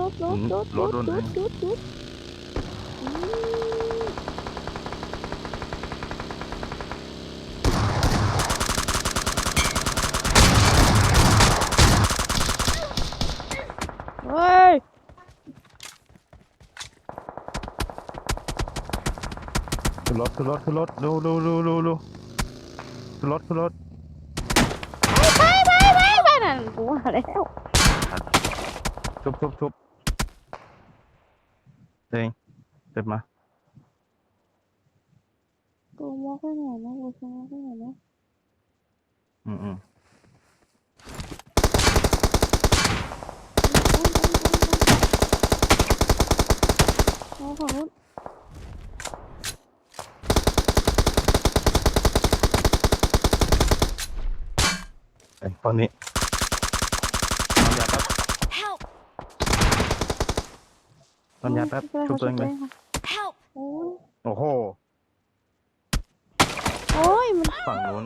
รถรถรถรถรถรถรถเฮ้ยขึ้นรถขึ้นรถขึ้นรถเร็วเร็วเร็วเร็วเร็วขึ้นรถขึ้นรถไปไปไปไปนั่นกูว่าแล้วชุบชุบชุบ เองเต็มมากูมองไปไหนนะกูจะมองไปไหนนะอืมอืมมองฝั่งนู้นเอ้ยตอนนี้ ตอนยาแป๊บตอนยาแป๊บชุบตัวเองเลย Help! โอ้ยโอ้โห โอ้ยมัน ฝั่งนู้น